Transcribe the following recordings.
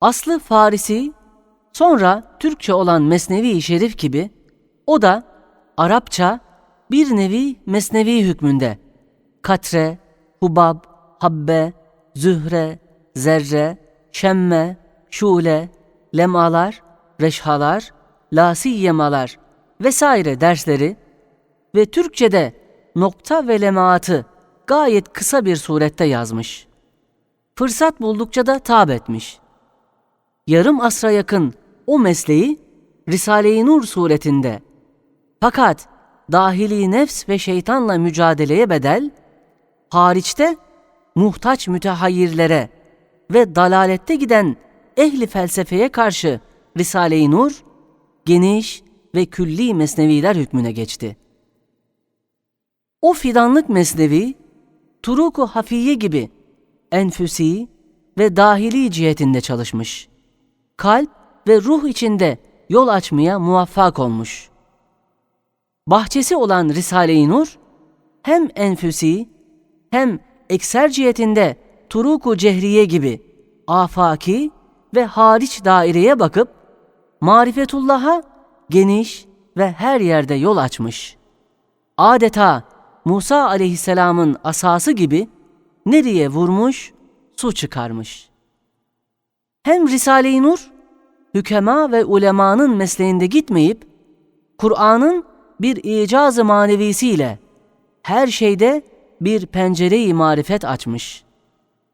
Aslı Farisi, sonra Türkçe olan Mesnevi Şerif gibi, o da Arapça bir nevi mesnevi hükmünde. Katre, hubab, habbe, zühre, zerre, şemme, şule, lemalar, reşhalar, lasiyyemalar vesaire dersleri ve Türkçe'de nokta ve lemaatı gayet kısa bir surette yazmış. Fırsat buldukça da tab etmiş. Yarım asra yakın o mesleği Risale-i Nur suretinde fakat dahili nefs ve şeytanla mücadeleye bedel, hariçte muhtaç mütehayyirlere ve dalalette giden ehli felsefeye karşı Risale-i Nur, geniş ve külli mesneviler hükmüne geçti. O fidanlık mesnevi, Turuku Hafiye gibi enfüsi ve dahili cihetinde çalışmış. Kalp ve ruh içinde yol açmaya muvaffak olmuş. Bahçesi olan Risale-i Nur, hem enfüsi hem ekser cihetinde Turuku Cehriye gibi afaki ve hariç daireye bakıp marifetullah'a geniş ve her yerde yol açmış. Adeta Musa aleyhisselamın asası gibi nereye vurmuş, su çıkarmış. Hem Risale-i Nur, hükema ve ulemanın mesleğinde gitmeyip, Kur'an'ın bir icaz-ı manevisiyle her şeyde bir pencere-i marifet açmış.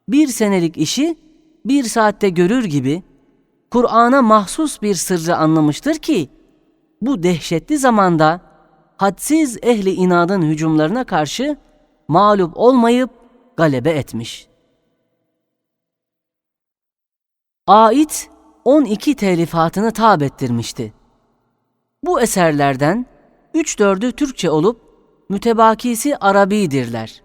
Bir senelik işi bir saatte görür gibi Kur'an'a mahsus bir sırrı anlamıştır ki bu dehşetli zamanda hadsiz ehli inadın hücumlarına karşı mağlup olmayıp galebe etmiş. Ait 12 telifatını tab ettirmişti. Bu eserlerden üç dördü Türkçe olup mütebakisi Arabidirler.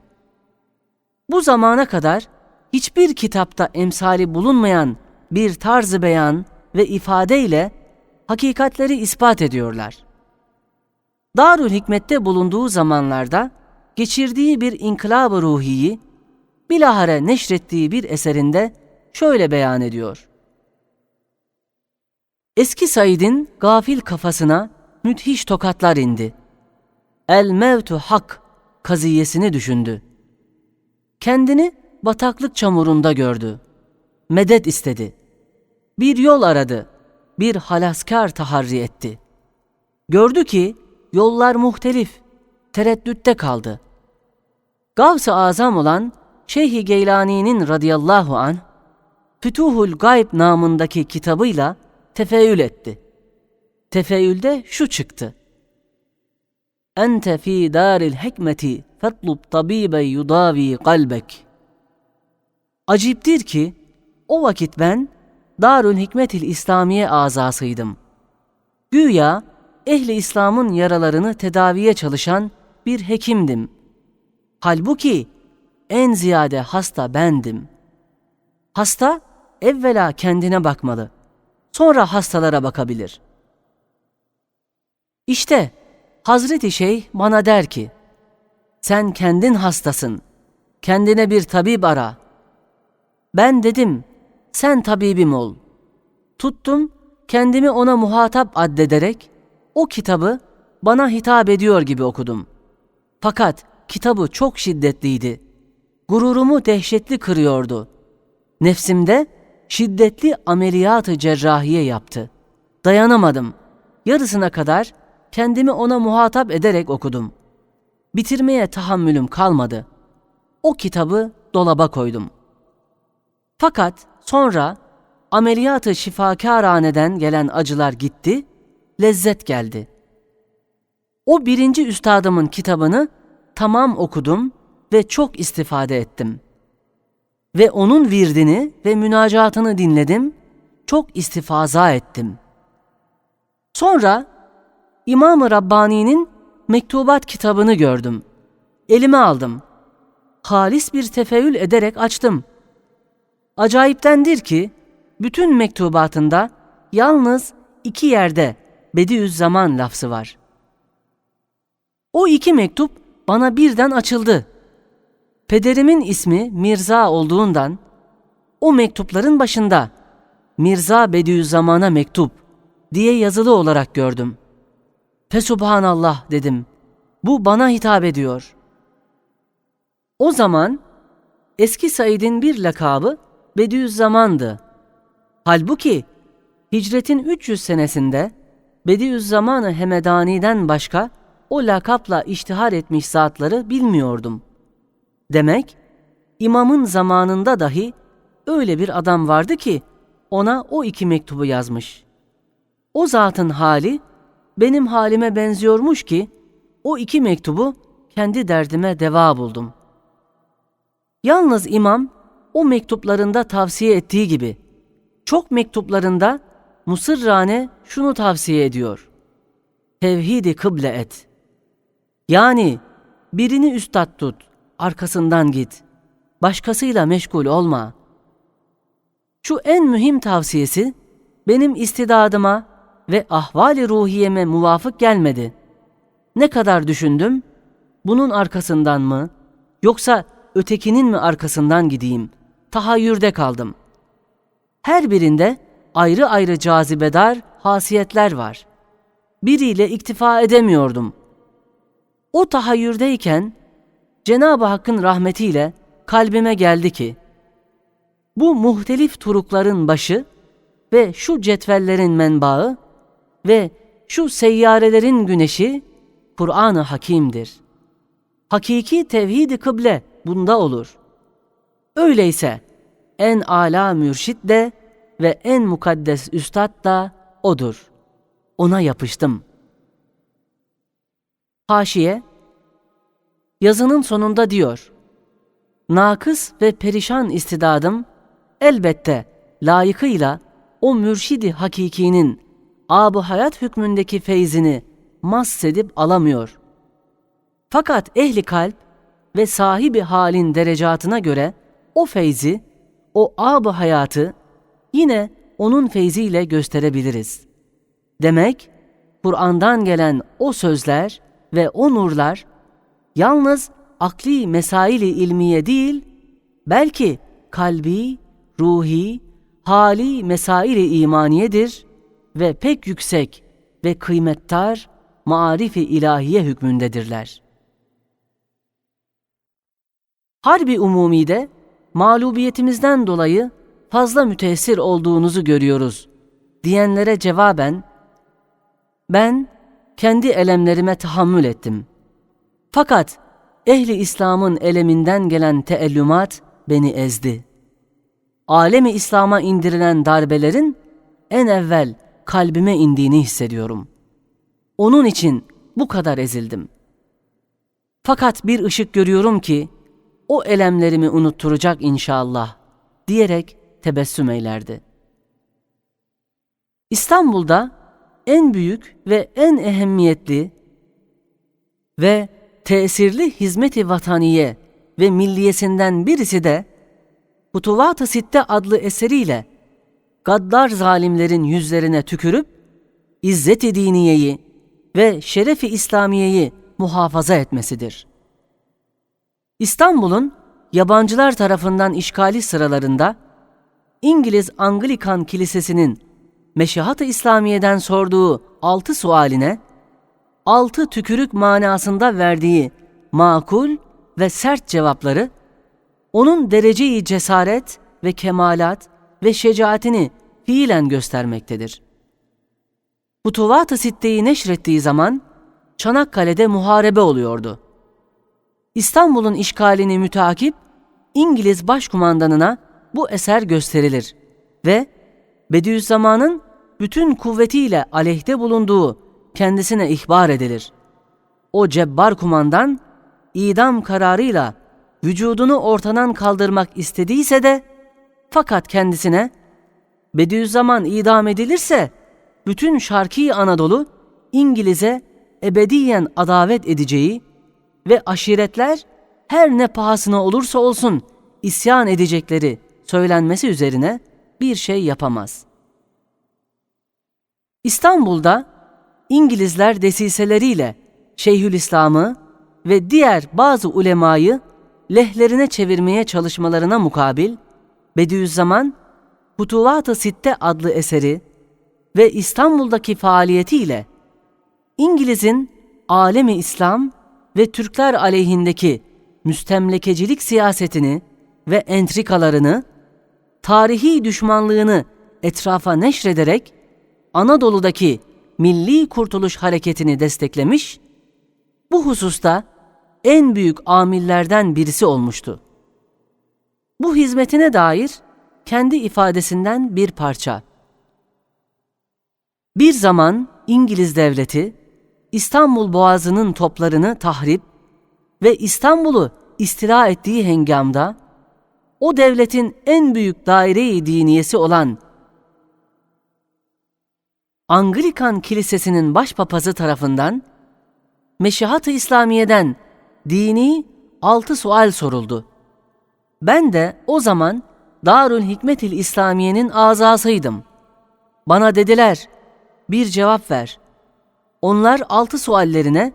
Bu zamana kadar hiçbir kitapta emsali bulunmayan bir tarzı beyan ve ifadeyle hakikatleri ispat ediyorlar. Darül Hikmet'te bulunduğu zamanlarda geçirdiği bir inkılab-ı ruhiyi bilahare neşrettiği bir eserinde şöyle beyan ediyor. Eski Said'in gafil kafasına müthiş tokatlar indi. El mevtu hak kaziyesini düşündü. Kendini bataklık çamurunda gördü. Medet istedi. Bir yol aradı. Bir halaskar taharri etti. Gördü ki yollar muhtelif, tereddütte kaldı. Gavs-ı Azam olan Şeyh-i Geylani'nin radıyallahu an Fütuhul Gayb namındaki kitabıyla tefeül etti. Tefeülde şu çıktı. Ente fi daril hikmeti fetlub tabibe yudavi kalbek. Aciptir ki o vakit ben Darül Hikmetil İslamiye azasıydım. Güya ehli İslam'ın yaralarını tedaviye çalışan bir hekimdim. Halbuki en ziyade hasta bendim. Hasta evvela kendine bakmalı. Sonra hastalara bakabilir. İşte Hazreti Şeyh bana der ki, sen kendin hastasın, kendine bir tabip ara. Ben dedim, sen tabibim ol. Tuttum, kendimi ona muhatap addederek, o kitabı bana hitap ediyor gibi okudum. Fakat kitabı çok şiddetliydi. Gururumu dehşetli kırıyordu. Nefsimde şiddetli ameliyatı cerrahiye yaptı. Dayanamadım. Yarısına kadar kendimi ona muhatap ederek okudum. Bitirmeye tahammülüm kalmadı. O kitabı dolaba koydum. Fakat sonra ameliyatı şifakâraneden gelen acılar gitti, lezzet geldi. O birinci üstadımın kitabını tamam okudum ve çok istifade ettim. Ve onun virdini ve münacatını dinledim, çok istifaza ettim. Sonra İmam-ı Rabbani'nin mektubat kitabını gördüm. Elime aldım. Halis bir tefeül ederek açtım. Acayiptendir ki bütün mektubatında yalnız iki yerde Bediüzzaman lafzı var. O iki mektup bana birden açıldı. Pederimin ismi Mirza olduğundan o mektupların başında Mirza Bediüzzaman'a mektup diye yazılı olarak gördüm. Fesubhanallah dedim. Bu bana hitap ediyor. O zaman eski Said'in bir lakabı Bediüzzaman'dı. Halbuki hicretin 300 senesinde Bediüzzaman-ı Hemedani'den başka o lakapla iştihar etmiş zatları bilmiyordum. Demek imamın zamanında dahi öyle bir adam vardı ki ona o iki mektubu yazmış. O zatın hali benim halime benziyormuş ki o iki mektubu kendi derdime deva buldum. Yalnız imam o mektuplarında tavsiye ettiği gibi çok mektuplarında musırrane şunu tavsiye ediyor. Tevhidi kıble et. Yani birini üstad tut, arkasından git. Başkasıyla meşgul olma. Şu en mühim tavsiyesi benim istidadıma ve ahvali ruhiyeme muvafık gelmedi. Ne kadar düşündüm, bunun arkasından mı yoksa ötekinin mi arkasından gideyim? Tahayyürde kaldım. Her birinde ayrı ayrı cazibedar hasiyetler var. Biriyle iktifa edemiyordum. O tahayyürdeyken Cenab-ı Hakk'ın rahmetiyle kalbime geldi ki bu muhtelif turukların başı ve şu cetvellerin menbaı ve şu seyyarelerin güneşi Kur'an-ı Hakim'dir. Hakiki tevhid-i kıble bunda olur. Öyleyse en ala mürşit de ve en mukaddes üstad da odur. Ona yapıştım. Haşiye Yazının sonunda diyor. Nakıs ve perişan istidadım elbette layıkıyla o mürşidi hakikinin ab hayat hükmündeki feyzini mahsedip alamıyor. Fakat ehli kalp ve sahibi halin derecatına göre o feyzi, o ab hayatı yine onun feyziyle gösterebiliriz. Demek Kur'an'dan gelen o sözler ve o nurlar yalnız akli mesaili ilmiye değil, belki kalbi, ruhi, hali mesaili imaniyedir ve pek yüksek ve kıymettar marifi ilahiye hükmündedirler. Harbi umumide mağlubiyetimizden dolayı fazla müteessir olduğunuzu görüyoruz diyenlere cevaben ben kendi elemlerime tahammül ettim. Fakat ehli İslam'ın eleminden gelen teellümat beni ezdi. Alemi İslam'a indirilen darbelerin en evvel kalbime indiğini hissediyorum. Onun için bu kadar ezildim. Fakat bir ışık görüyorum ki o elemlerimi unutturacak inşallah diyerek tebessüm eylerdi. İstanbul'da en büyük ve en ehemmiyetli ve tesirli hizmeti vataniye ve milliyesinden birisi de Hutuvat-ı Sitte adlı eseriyle gaddar zalimlerin yüzlerine tükürüp İzzet-i Diniye'yi ve Şerefi İslamiye'yi muhafaza etmesidir. İstanbul'un yabancılar tarafından işgali sıralarında İngiliz Anglikan Kilisesi'nin Meşahat-ı İslamiye'den sorduğu altı sualine altı tükürük manasında verdiği makul ve sert cevapları onun dereceyi cesaret ve kemalat ve şecaatini fiilen göstermektedir. Hutuvat-ı Sitte'yi neşrettiği zaman Çanakkale'de muharebe oluyordu. İstanbul'un işgalini mütakip İngiliz başkumandanına bu eser gösterilir ve Bediüzzaman'ın bütün kuvvetiyle aleyhte bulunduğu kendisine ihbar edilir. O cebbar kumandan idam kararıyla vücudunu ortadan kaldırmak istediyse de fakat kendisine Bediüzzaman idam edilirse bütün Şarkı Anadolu İngiliz'e ebediyen adavet edeceği ve aşiretler her ne pahasına olursa olsun isyan edecekleri söylenmesi üzerine bir şey yapamaz. İstanbul'da İngilizler desiseleriyle Şeyhülislam'ı ve diğer bazı ulemayı lehlerine çevirmeye çalışmalarına mukabil Bediüzzaman Futuvat-ı Sitte adlı eseri ve İstanbul'daki faaliyetiyle İngiliz'in alemi İslam ve Türkler aleyhindeki müstemlekecilik siyasetini ve entrikalarını, tarihi düşmanlığını etrafa neşrederek Anadolu'daki Milli Kurtuluş Hareketi'ni desteklemiş, bu hususta en büyük amillerden birisi olmuştu. Bu hizmetine dair kendi ifadesinden bir parça. Bir zaman İngiliz devleti İstanbul Boğazı'nın toplarını tahrip ve İstanbul'u istila ettiği hengamda o devletin en büyük daire-i diniyesi olan Anglikan Kilisesi'nin başpapazı tarafından Meşihat-ı İslamiye'den dini altı sual soruldu. Ben de o zaman Darül Hikmetil İslamiye'nin azasıydım. Bana dediler, bir cevap ver. Onlar altı suallerine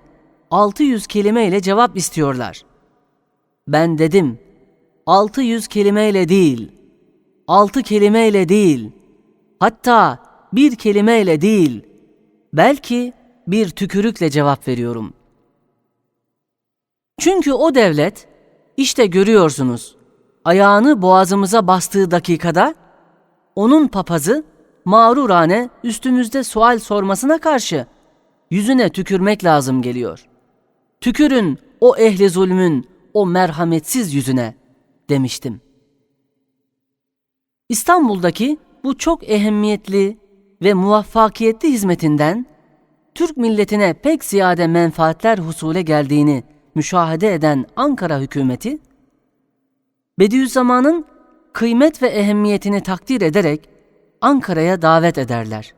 600 kelime ile cevap istiyorlar. Ben dedim, 600 kelimeyle değil, 6 kelimeyle değil, hatta bir kelimeyle değil, belki bir tükürükle cevap veriyorum. Çünkü o devlet, işte görüyorsunuz, ayağını boğazımıza bastığı dakikada, onun papazı mağrurane üstümüzde sual sormasına karşı yüzüne tükürmek lazım geliyor. Tükürün o ehli zulmün o merhametsiz yüzüne demiştim. İstanbul'daki bu çok ehemmiyetli ve muvaffakiyetli hizmetinden Türk milletine pek ziyade menfaatler husule geldiğini müşahede eden Ankara hükümeti, Bediüzzaman'ın kıymet ve ehemmiyetini takdir ederek Ankara'ya davet ederler.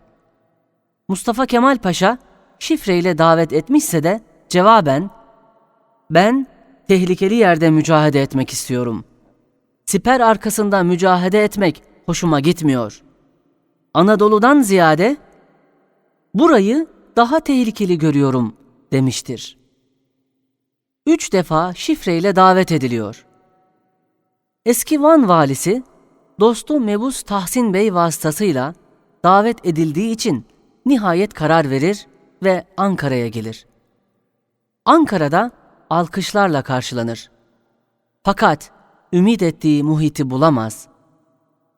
Mustafa Kemal Paşa şifreyle davet etmişse de cevaben ben tehlikeli yerde mücahede etmek istiyorum. Siper arkasında mücahede etmek hoşuma gitmiyor. Anadolu'dan ziyade burayı daha tehlikeli görüyorum demiştir. Üç defa şifreyle davet ediliyor. Eski Van valisi dostu Mebus Tahsin Bey vasıtasıyla davet edildiği için nihayet karar verir ve Ankara'ya gelir. Ankara'da alkışlarla karşılanır. Fakat ümit ettiği muhiti bulamaz.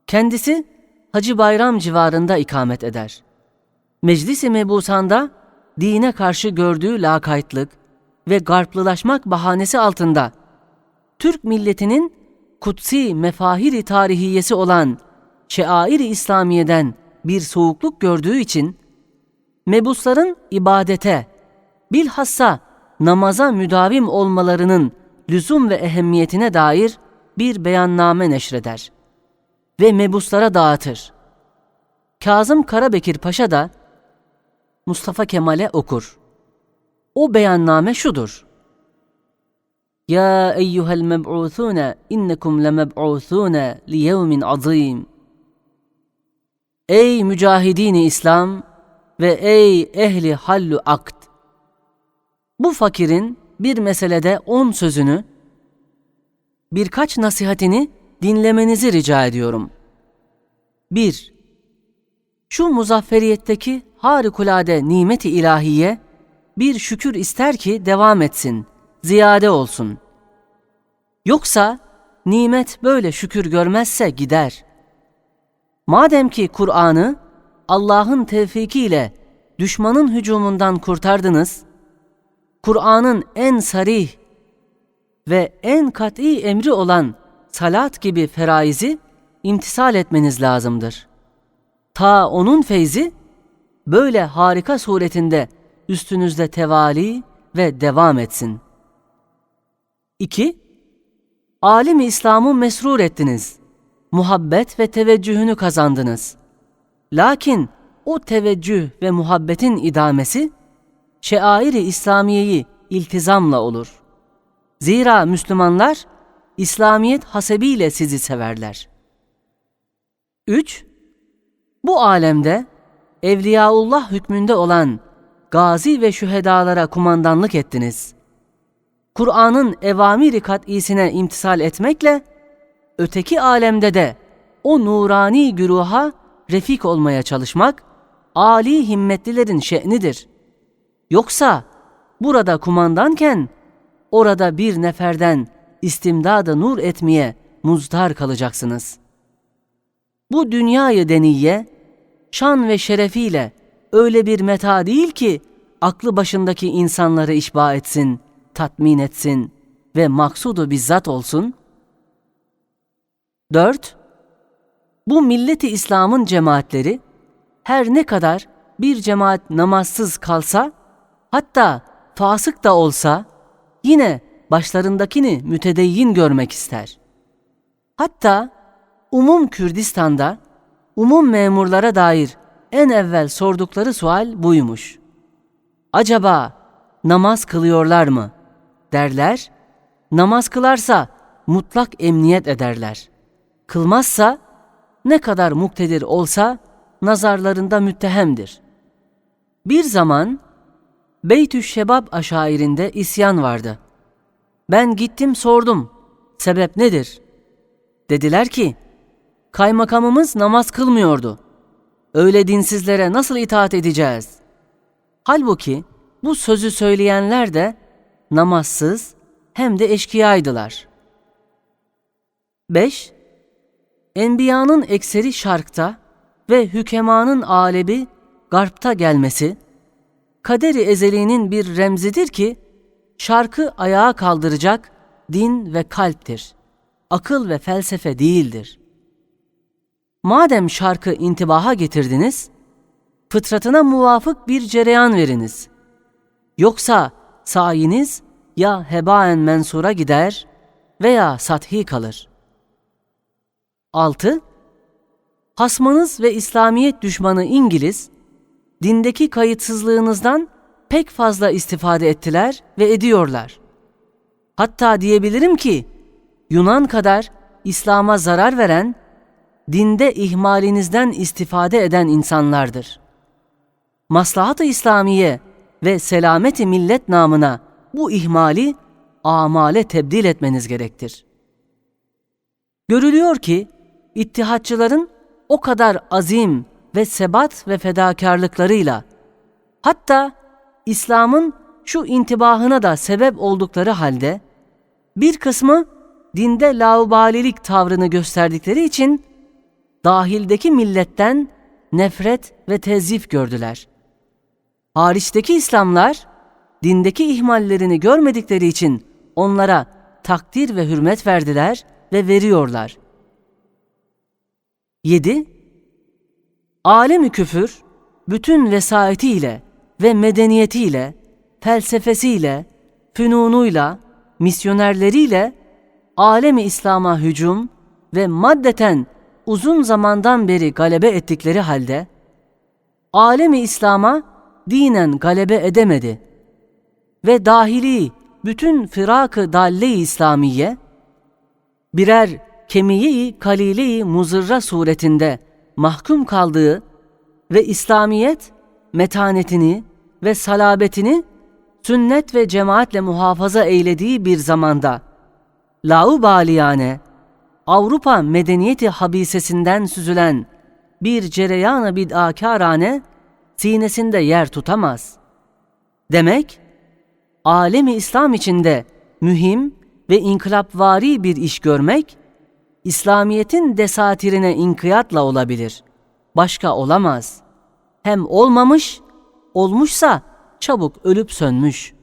Kendisi Hacı Bayram civarında ikamet eder. Meclis-i Mebusan'da dine karşı gördüğü lakaytlık ve garplılaşmak bahanesi altında Türk milletinin kutsi mefahiri tarihiyesi olan şeair-i İslamiye'den bir soğukluk gördüğü için mebusların ibadete, bilhassa namaza müdavim olmalarının lüzum ve ehemmiyetine dair bir beyanname neşreder ve mebuslara dağıtır. Kazım Karabekir Paşa da Mustafa Kemal'e okur. O beyanname şudur. Ya eyyuhel meb'uthune innekum lemeb'uthune li yevmin azim. Ey mücahidini İslam ve ey ehli hallu akt. Bu fakirin bir meselede on sözünü, birkaç nasihatini dinlemenizi rica ediyorum. 1. Şu muzafferiyetteki harikulade nimeti ilahiye bir şükür ister ki devam etsin, ziyade olsun. Yoksa nimet böyle şükür görmezse gider. Madem ki Kur'an'ı Allah'ın tevfikiyle düşmanın hücumundan kurtardınız, Kur'an'ın en sarih ve en kat'i emri olan salat gibi feraizi imtisal etmeniz lazımdır. Ta onun feyzi böyle harika suretinde üstünüzde tevali ve devam etsin. 2. Alim İslam'ı mesrur ettiniz. Muhabbet ve teveccühünü kazandınız. Lakin o teveccüh ve muhabbetin idamesi şeairi İslamiyeyi iltizamla olur. Zira Müslümanlar İslamiyet hasebiyle sizi severler. 3. Bu alemde Evliyaullah hükmünde olan gazi ve şühedalara kumandanlık ettiniz. Kur'an'ın evamiri kat'isine imtisal etmekle, öteki alemde de o nurani güruha refik olmaya çalışmak, âli himmetlilerin şe'nidir. Yoksa burada kumandanken orada bir neferden istimdada nur etmeye muzdar kalacaksınız. Bu dünyayı deniye, şan ve şerefiyle öyle bir meta değil ki aklı başındaki insanları işba etsin, tatmin etsin ve maksudu bizzat olsun. 4. Bu milleti İslam'ın cemaatleri her ne kadar bir cemaat namazsız kalsa, hatta fasık da olsa yine başlarındakini mütedeyyin görmek ister. Hatta umum Kürdistan'da umum memurlara dair en evvel sordukları sual buymuş. Acaba namaz kılıyorlar mı? derler. Namaz kılarsa mutlak emniyet ederler. Kılmazsa ne kadar muktedir olsa nazarlarında müttehemdir. Bir zaman Beytü Şebab aşairinde isyan vardı. Ben gittim sordum. Sebep nedir? Dediler ki, kaymakamımız namaz kılmıyordu. Öyle dinsizlere nasıl itaat edeceğiz? Halbuki bu sözü söyleyenler de namazsız hem de eşkıyaydılar. 5. Enbiyanın ekseri şarkta ve hükemanın alebi garpta gelmesi, kaderi ezeliğinin bir remzidir ki, şarkı ayağa kaldıracak din ve kalptir. Akıl ve felsefe değildir. Madem şarkı intibaha getirdiniz, fıtratına muvafık bir cereyan veriniz. Yoksa sayiniz ya hebaen mensura gider veya sathi kalır. 6. Hasmanız ve İslamiyet düşmanı İngiliz, dindeki kayıtsızlığınızdan pek fazla istifade ettiler ve ediyorlar. Hatta diyebilirim ki, Yunan kadar İslam'a zarar veren, dinde ihmalinizden istifade eden insanlardır. Maslahat-ı İslamiye ve selameti millet namına bu ihmali amale tebdil etmeniz gerektir. Görülüyor ki ittihatçıların o kadar azim ve sebat ve fedakarlıklarıyla hatta İslam'ın şu intibahına da sebep oldukları halde bir kısmı dinde laubalilik tavrını gösterdikleri için dahildeki milletten nefret ve tezif gördüler. Hariçteki İslamlar dindeki ihmallerini görmedikleri için onlara takdir ve hürmet verdiler ve veriyorlar. 7. Alemi küfür bütün vesayetiyle ve medeniyetiyle, felsefesiyle, fünunuyla, misyonerleriyle alemi İslam'a hücum ve maddeten uzun zamandan beri galebe ettikleri halde alemi İslam'a dinen galebe edemedi ve dahili bütün firak-ı dalle-i İslamiye birer kemiye-i kalile-i muzırra suretinde mahkum kaldığı ve İslamiyet metanetini ve salabetini sünnet ve cemaatle muhafaza eylediği bir zamanda laubaliyane Avrupa medeniyeti habisesinden süzülen bir cereyan-ı bid'akârane sinesinde yer tutamaz. Demek, alemi İslam içinde mühim ve inkılapvari bir iş görmek, İslamiyet'in desatirine inkiyatla olabilir. Başka olamaz. Hem olmamış, olmuşsa çabuk ölüp sönmüş.''